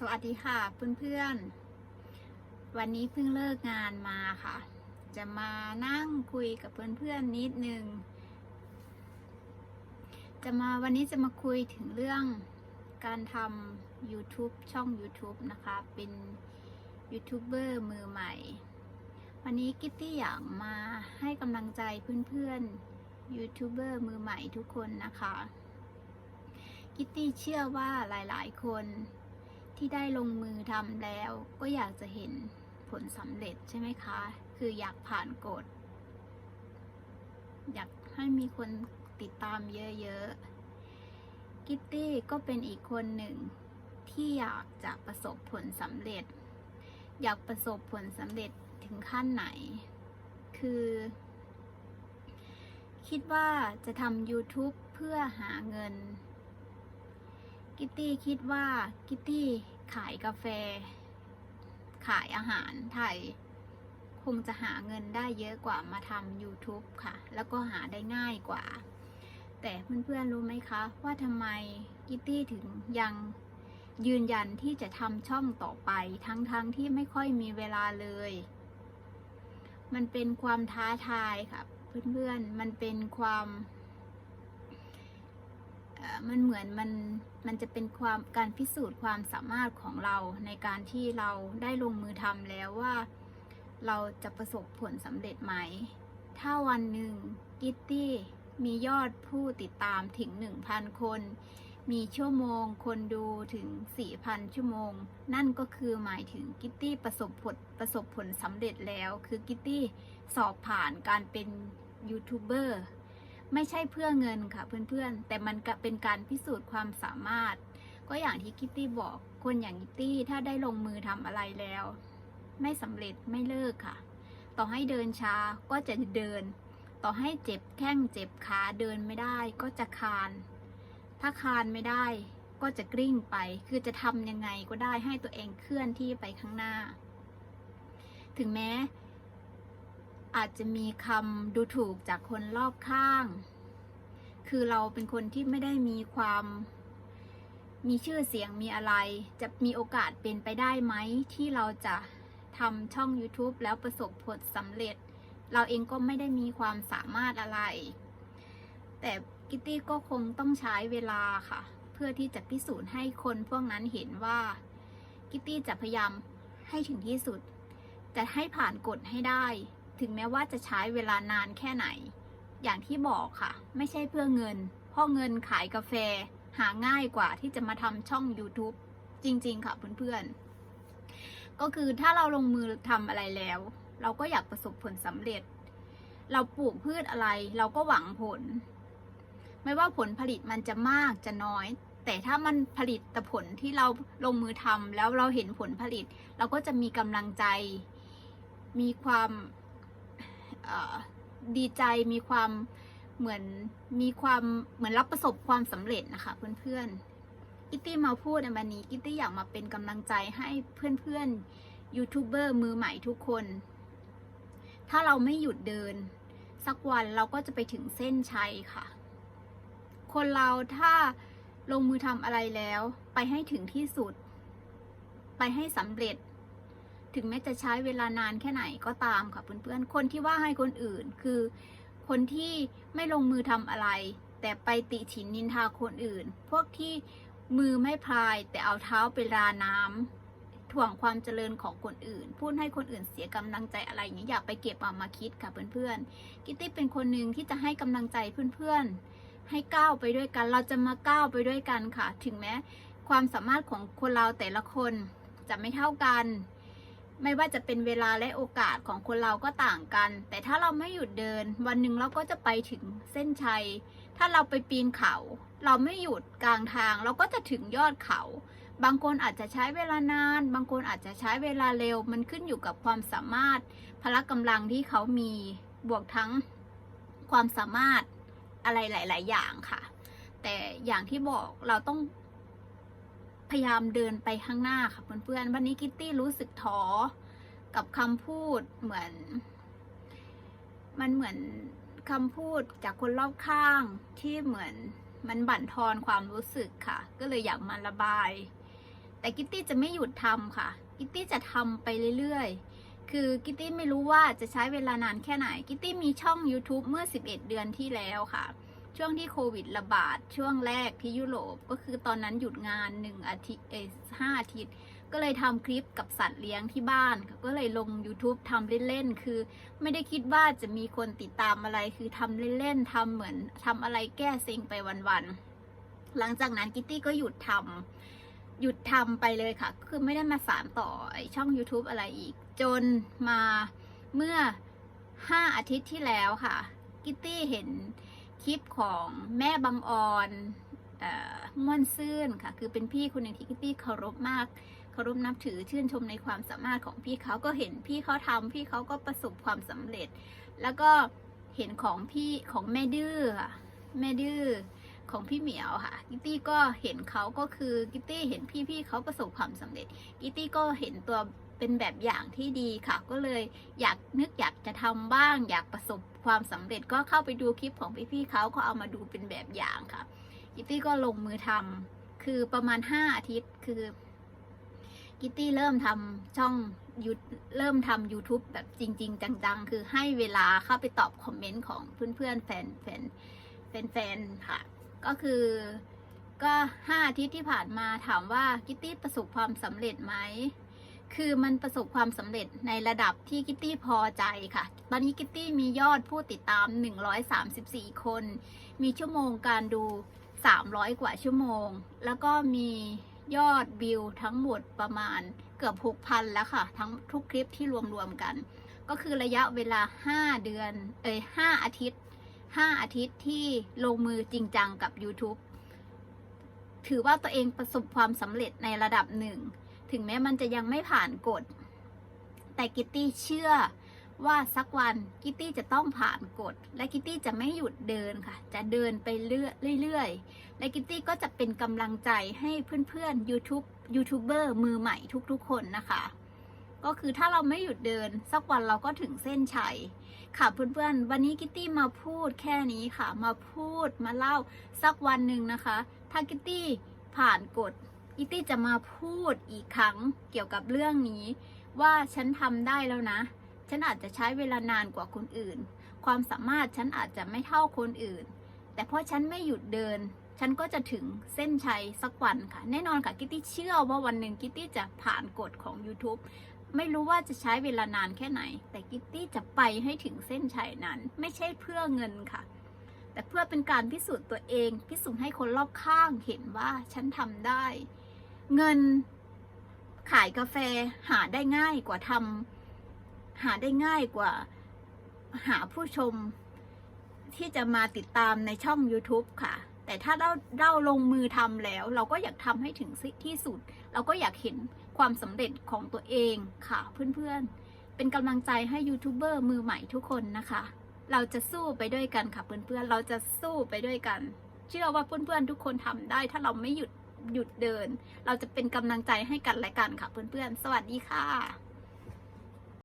สวัสดีค่ะเพื่อนๆ วันนี้เพิ่งเลิกงานมาค่ะ จะมานั่งคุยกับเพื่อนๆนิดนึง จะมาวันนี้จะมาคุยถึงเรื่องการทำ YouTube ช่อง YouTube นะคะ เป็นยูทูบเบอร์มือใหม่ วันนี้กิตตี้อยากมาให้กำลังใจเพื่อนๆยูทูบเบอร์มือใหม่ทุกคนนะคะ กิตตี้เชื่อว่าหลายๆ คน ที่ได้ลงมือทำแล้ว ก็อยากจะเห็นผลสำเร็จใช่ไหมคะ คืออยากผ่านกฎ อยากให้มีคนติดตามเยอะๆ กิตตี้ก็เป็นอีกคนหนึ่งที่อยากจะประสบผลสำเร็จ อยากประสบผลสำเร็จถึงขั้นไหน คือ คิดว่าจะทำ YouTube เพื่อหาเงิน กิตตี้คิดว่ากิตตี้ขายกาแฟ ขายอาหารไทย คงจะหาเงินได้เยอะกว่ามาทำ YouTube ค่ะ แล้วก็หาได้ง่ายกว่า แต่เพื่อนๆรู้ไหมคะ ว่าทำไมกิตตี้ถึงยังยืนยันที่จะทำช่องต่อไปทั้งๆทที่ไม่ค่อยมีเวลาเลย มันเป็นความท้าทายค่ะ เพื่อนๆ มันเป็นความ มันเหมือนมันมันจะเป็นความการพิสูจน์ความสามารถของเราในการที่เราได้ลงมือทำแล้วว่า เราจะประสบผลสำเร็จไหม ถ้าวันหนึ่งกิตตี้มียอดผู้ติดตามถึง 1,000 คน มีชั่วโมง คนดูถึง 4,000 ชั่วโมง นั่นก็คือหมายถึงกิตตี้ประสบผลประสบผลสำเร็จแล้ว คือกิตตี้สอบผ่านการเป็นยูทูบเบอร์ ไม่ใช่เพื่อเงินค่ะเพื่อนๆ แต่มันเป็นการพิสูจน์ความสามารถ ก็อย่างที่กิตตี้บอกคนอย่างกิตตี้ถ้าได้ลงมือทำอะไรแล้ว ไม่สำเร็จไม่เลิกค่ะ ต่อให้เดินช้าก็จะเดิน ต่อให้เจ็บแข้งเจ็บขาเดินไม่ได้ก็จะคาน ถ้าคานไม่ได้ก็จะกลิ้งไป คือจะทำยังไงก็ได้ให้ตัวเองเคลื่อนที่ไปข้างหน้า ถึงแม้ อาจจะมีคำดูถูกจากคนรอบข้าง คือเราเป็นคนที่ไม่ได้มีความ มีชื่อเสียงมีอะไร จะมีโอกาสเป็นไปได้ไหม ที่เราจะทำช่อง YouTube แล้วประสบผลสำเร็จ เราเองก็ไม่ได้มีความสามารถอะไร แต่กิตตี้ก็คงต้องใช้เวลาค่ะ เพื่อที่จะพิสูจน์ให้คนพวกนั้นเห็นว่า กิตตี้จะพยายามให้ถึงที่สุด จะให้ผ่านกฎให้ได้ ถึงแม้ว่าจะใช้เวลานานแค่ไหน อย่างที่บอกค่ะ ไม่ใช่เพื่อเงิน เพราะเงินขายกาแฟหาง่ายกว่าที่จะมาทำช่อง YouTube จริง ๆ ค่ะเพื่อนๆ ก็คือถ้าเราลงมือทำอะไรแล้ว เราก็อยากประสบผลสำเร็จ เราปลูกพืชอะไร เราก็หวังผล ไม่ว่าผลผลิตมันจะมากจะน้อย แต่ถ้ามันผลิตแต่ผลที่เราลงมือทำแล้วเราเห็นผลผลิต เราก็จะมีกำลังใจ มีความ ดีใจมีความเหมือนมีความเหมือนรับประสบความสำเร็จนะคะเพื่อนๆ กิตตี้มาพูดในวันนี้ กิตตี้อยากมาเป็นกำลังใจให้เพื่อนๆยูทูบเบอร์มือใหม่ทุกคน ถ้าเราไม่หยุดเดิน สักวันเราก็จะไปถึงเส้นชัยค่ะ คนเราถ้าลงมือทำอะไรแล้ว ไปให้ถึงที่สุด ไปให้สำเร็จ ถึงแม้จะใช้เวลานานแค่ไหนก็ตามค่ะเพื่อนๆ คนที่ว่าให้คนอื่นคือ คนที่ไม่ลงมือทำอะไร แต่ไปติฉินนินทาคนอื่น พวกที่มือไม่พายแต่เอาเท้าไปราน้ำถ่วงความเจริญของคนอื่น พูดให้คนอื่นเสียกำลังใจอะไรอย่างนี้อย่าไปเก็บเอามาคิดค่ะเพื่อนๆ กิตตี้เป็นคนหนึ่งที่จะให้กำลังใจเพื่อนๆ ให้ก้าวไปด้วยกัน เราจะมาก้าวไปด้วยกันค่ะ ถึงแม้ความสามารถของคนเราแต่ละคนจะไม่เท่ากัน ไม่ว่าจะเป็นเวลาและโอกาสของคนเราก็ต่างกัน แต่ถ้าเราไม่หยุดเดิน วันหนึ่งเราก็จะไปถึงเส้นชัย ถ้าเราไปปีนเขา เราไม่หยุดกลางทาง เราก็จะถึงยอดเขา บางคนอาจจะใช้เวลานาน บางคนอาจจะใช้เวลาเร็ว มันขึ้นอยู่กับความสามารถ พละกำลังที่เขามี บวกทั้งความสามารถอะไรหลาย ๆ อย่างค่ะ แต่อย่างที่บอกเราต้อง พยายามเดินไปข้างหน้าค่ะเพื่อนๆวันนี้กิตตี้รู้สึกท้อกับคำพูดเหมือน มันเหมือนคำพูดจากคนรอบข้างที่เหมือนมันบั่นทอนความรู้สึกค่ะ ก็เลยอยากมาระบาย แต่กิตตี้จะไม่หยุดทำค่ะกิตตี้จะทำไปเรื่อยๆ คือกิตตี้ไม่รู้ว่าจะใช้เวลานานแค่ไหนกิตตี้มีช่อง YouTube เมื่อ 11 เดือนที่แล้วค่ะ ช่วงที่โควิดระบาดช่วงแรกที่ยุโรปก็คือตอนนั้นหยุดงานหนึ่งอาทิตย์ห้าอาทิตย์ ก็เลยทำคลิปกับสัตว์เลี้ยงที่บ้าน ก็เลยลง YouTube ทำเล่นๆ คือ ไม่ได้คิดว่าจะมีคนติดตามอะไรคือทำเล่นๆทำเหมือนทำอะไรแก้เซ็งไปวันๆ หลังจากนั้นกิตตี้ก็หยุดทำหยุดทำไปเลยค่ะ คือไม่ได้มาสานต่อไอช่อง YouTube อะไรอีก จนมาเมื่อ 5 อาทิตย์ที่แล้วค่ะ กิตตี้เห็น คลิปของแม่บังออนม่อม่วนซื่นค่ะ คือเป็นพี่คนหนึ่งที่กิตตี้เคารพมาก เคารพนับถือชื่นชมในความสามารถของพี่เขาก็เห็นพี่เขาทำพี่เขาก็ประสบความสำเร็จ แล้วก็เห็นของพี่ของแม่ดื้อแม่ดื้อของพี่เหมียวค่ะกิตตี้ก็เห็นเขาก็คือกิตตี้เห็นพี่พี่เขาประสบความสำเร็จกิตตี้ก็เห็นตัว เป็นแบบอย่างที่ดีค่ะ ก็เลยอยากนึกอยากจะทำบ้าง อยากประสบความสำเร็จก็เข้าไปดูคลิปของพี่พี่เขาก็เอามาดูเป็นแบบอย่างค่ะกิตตี้ก็ลงมือทำคือประมาณ 5 อาทิตย์คือกิตตี้เริ่มทำช่องยูเริ่มทำ YouTube แบบจริง ๆ จัง ๆ คือให้เวลาเข้าไปตอบคอมเมนต์ของเพื่อนๆแฟนแฟนแฟนแฟนๆค่ะ ก็คือก็ห้าอาทิตย์ที่ผ่านมาถามว่ากิตตี้ประสบความสำเร็จไหม คือมันประสบความสำเร็จในระดับที่กิตตี้พอใจค่ะ ตอนนี้กิตตี้มียอดผู้ติดตาม 134 คน มีชั่วโมงการดู 300 กว่าชั่วโมง แล้วก็มียอดวิวทั้งหมดประมาณเกือบ 6,000 แล้วค่ะ ทั้งทุกคลิปที่รวมๆกัน ก็คือระยะเวลา 5 เดือน เอ้ย5อาทิตย์ 5 อาทิตย์ที่ลงมือจริงจังกับ YouTube ถือว่าตัวเองประสบความสำเร็จในระดับหนึ่ง ถึงแม้มันจะยังไม่ผ่านกฎ แต่กิตตี้เชื่อว่าสักวันกิตตี้จะต้องผ่านกฎ และกิตตี้จะไม่หยุดเดินค่ะ จะเดินไปเรื่อยๆ และกิตตี้ก็จะเป็นกำลังใจให้เพื่อนๆ YouTube ยูทูบเบอร์มือใหม่ทุกๆ คนนะคะ ก็คือถ้าเราไม่หยุดเดิน สักวันเราก็ถึงเส้นชัยค่ะเพื่อนๆ วันนี้กิตตี้มาพูดแค่นี้ค่ะ มาพูดมาเล่าสักวันหนึ่งนะคะ ถ้ากิตตี้ผ่านกฎ กิตตี้จะมาพูดอีกครั้งเกี่ยวกับเรื่องนี้ ว่าฉันทำได้แล้วนะ ฉันอาจจะใช้เวลานานกว่าคนอื่น ความสามารถฉันอาจจะไม่เท่าคนอื่น แต่เพราะฉันไม่หยุดเดิน ฉันก็จะถึงเส้นชัยสักวันค่ะ แน่นอนค่ะ กิตตี้เชื่อว่าวันหนึ่งกิตตี้จะผ่านกฎของ YouTube ไม่รู้ว่าจะใช้เวลานานแค่ไหน แต่กิตตี้จะไปให้ถึงเส้นชัยนั้น ไม่ใช่เพื่อเงินค่ะ แต่เพื่อเป็นการพิสูจน์ตัวเอง พิสูจน์ให้คนรอบข้างเห็นว่าฉันทำได้ เงินขายกาแฟหาได้ง่ายกว่าทำหาได้ง่ายกว่าหาผู้ชมที่จะมาติดตามในช่อง YouTube ค่ะ แต่ถ้าเราเราลงมือทำแล้ว เราก็อยากทำให้ถึงที่สุด เราก็อยากเห็นความสำเร็จของตัวเองค่ะ เพื่อนๆ เป็นกำลังใจให้ยูทูบเบอร์มือใหม่ทุกคนนะคะ เราจะสู้ไปด้วยกันค่ะเพื่อนๆ เราจะสู้ไปด้วยกัน เชื่อว่าเพื่อนๆทุกคนทำได้ถ้าเราไม่หยุด หยุดเดิน เราจะเป็นกำลังใจให้กันและกันค่ะเพื่อนๆ สวัสดีค่ะ